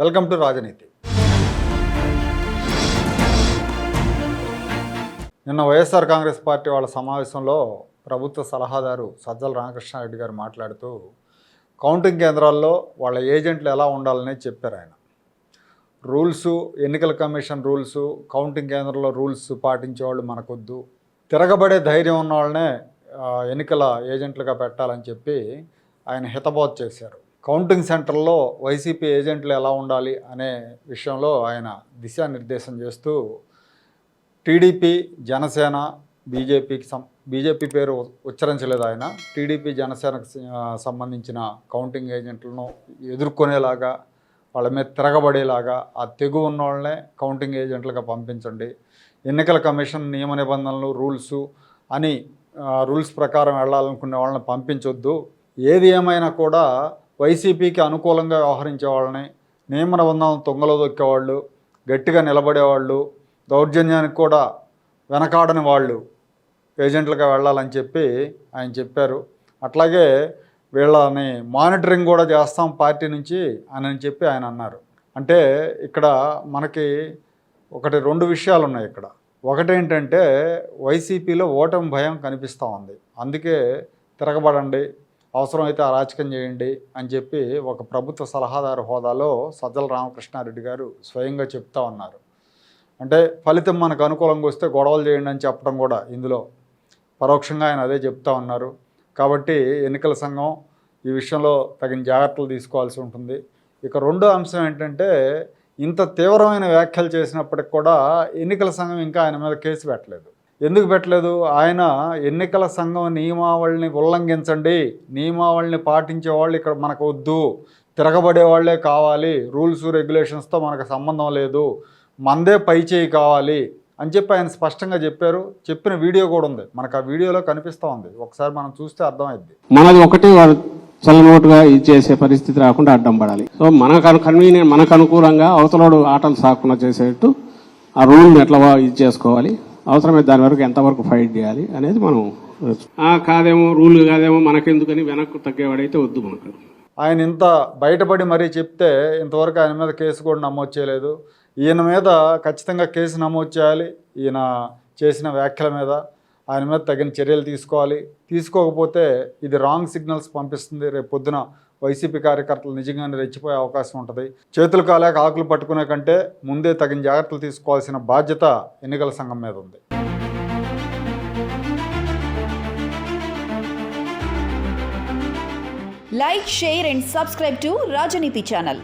Welcome to రాజనీతి. నిన్న YSR Congress party వాళ్ళ సమావేశంలో ప్రభుత్వ సలహాదారు సజ్జల రామకృష్ణారెడ్డి గారు మాట్లాడుతూ కౌంటింగ్ కేంద్రాల్లో వాళ్ళ ఏజెంట్లు ఎలా ఉండాలని చెప్పారు ఆయన. రూల్స్ ఎన్నికల కమిషన్ రూల్స్ కౌంటింగ్ కేంద్రంలో రూల్స్ పాటించే వాళ్ళు మనకొద్దు. తిరగబడే ధైర్యం ఉన్న వాళ్ళనే ఎన్నికల ఏజెంట్లుగా పెట్టాలని చెప్పి ఆయన హితబోధ చేశారు. కౌంటింగ్ సెంటర్లో వైసీపీ ఏజెంట్లు ఎలా ఉండాలి అనే విషయంలో ఆయన దిశానిర్దేశం చేస్తూ టీడీపీ జనసేన బీజేపీకి సం బీజేపీ పేరు ఉచ్చరించలేదు ఆయన. టీడీపీ జనసేనకు సంబంధించిన కౌంటింగ్ ఏజెంట్లను ఎదుర్కొనేలాగా వాళ్ళ మీద తిరగబడేలాగా ఆ తెగు ఉన్న వాళ్ళనే కౌంటింగ్ ఏజెంట్లుగా పంపించండి. ఎన్నికల కమిషన్ నియమ నిబంధనలు రూల్స్ అని రూల్స్ ప్రకారం వెళ్ళాలనుకునే వాళ్ళని పంపించొద్దు. ఏది ఏమైనా కూడా వైసీపీకి అనుకూలంగా వ్యవహరించే వాళ్ళని నియమ నిబంధనలు తొంగలో దొక్కేవాళ్ళు గట్టిగా నిలబడేవాళ్ళు దౌర్జన్యానికి కూడా వెనకాడని వాళ్ళు ఏజెంట్లుగా వెళ్ళాలని చెప్పి ఆయన చెప్పారు. అట్లాగే వీళ్ళని మానిటరింగ్ కూడా చేస్తాం పార్టీ నుంచి అని చెప్పి ఆయన అన్నారు. అంటే ఇక్కడ మనకి ఒకటి రెండు విషయాలు ఉన్నాయి ఇక్కడ. ఒకటేంటంటే వైసీపీలో ఓటమి భయం కనిపిస్తూ ఉంది. అందుకే తిరగబడండి అవసరమైతే అరాచకం చేయండి అని చెప్పి ఒక ప్రభుత్వ సలహాదారు హోదాలో సజ్జల రామకృష్ణారెడ్డి గారు స్వయంగా చెప్తా ఉన్నారు. అంటే ఫలితం మనకు అనుకూలంగా వస్తే గొడవలు చేయండి అని చెప్పడం కూడా ఇందులో. పరోక్షంగా ఆయన అదే చెప్తా ఉన్నారు. కాబట్టి ఎన్నికల సంఘం ఈ విషయంలో తగిన జాగ్రత్తలు తీసుకోవాల్సి ఉంటుంది. ఇక రెండో అంశం ఏంటంటే ఇంత తీవ్రమైన వ్యాఖ్యలు చేసినప్పటికి కూడా ఎన్నికల సంఘం ఇంకా ఆయన మీద కేసు పెట్టలేదు. ఎందుకు పెట్టలేదు? ఆయన ఎన్నికల సంఘం నియమావళిని ఉల్లంఘించండి. నియమావళిని పాటించే వాళ్ళు ఇక్కడ మనకు వద్దు. తిరగబడే వాళ్ళే కావాలి. రూల్స్ రెగ్యులేషన్స్తో మనకు సంబంధం లేదు. మందే పై చేయి కావాలి అని చెప్పి ఆయన స్పష్టంగా చెప్పారు. చెప్పిన వీడియో కూడా ఉంది. మనకు ఆ వీడియోలో కనిపిస్తూ ఉంది. ఒకసారి మనం చూస్తే అర్థమైద్ది. మనది ఒకటి వాళ్ళు చల్లనోటుగా ఇది చేసే పరిస్థితి రాకుండా అడ్డం పడాలి. సో మనకు కన్వీనియంట్ మనకు అనుకూలంగా అవతలోడు ఆటలు సాకుండా చేసేట్టు ఆ రూల్ని ఎట్లా ఇది చేసుకోవాలి. అవసరమైతే దాని వరకు ఎంతవరకు ఫైట్ చేయాలి అనేది మనం ఆ కాదేమో రూల్ కాదేమో మనకెందుకని వెనక్కు తగ్గేవాడైతే వద్దు మనకు. ఆయన ఇంత బయటపడి మరీ చెప్తే ఇంతవరకు ఆయన మీద కేసు కూడా నమోదు చేయలేదు. ఈయన మీద ఖచ్చితంగా కేసు నమోదు చేయాలి. ఈయన చేసిన వ్యాఖ్యల మీద ఆయన మీద తగిన చర్యలు తీసుకోవాలి. తీసుకోకపోతే ఇది రాంగ్ సిగ్నల్స్ పంపిస్తుంది. రేపు పొద్దున వైసీపీ కార్యకర్తలు నిజంగానే రెచ్చిపోయే అవకాశం ఉంటుంది. చేతులు కాలేక ఆకులు పట్టుకునే కంటే ముందే తగిన జాగ్రత్తలు తీసుకోవాల్సిన బాధ్యత ఎన్నికల సంఘం మీద ఉంది. Like share and subscribe to Rajaneeti channel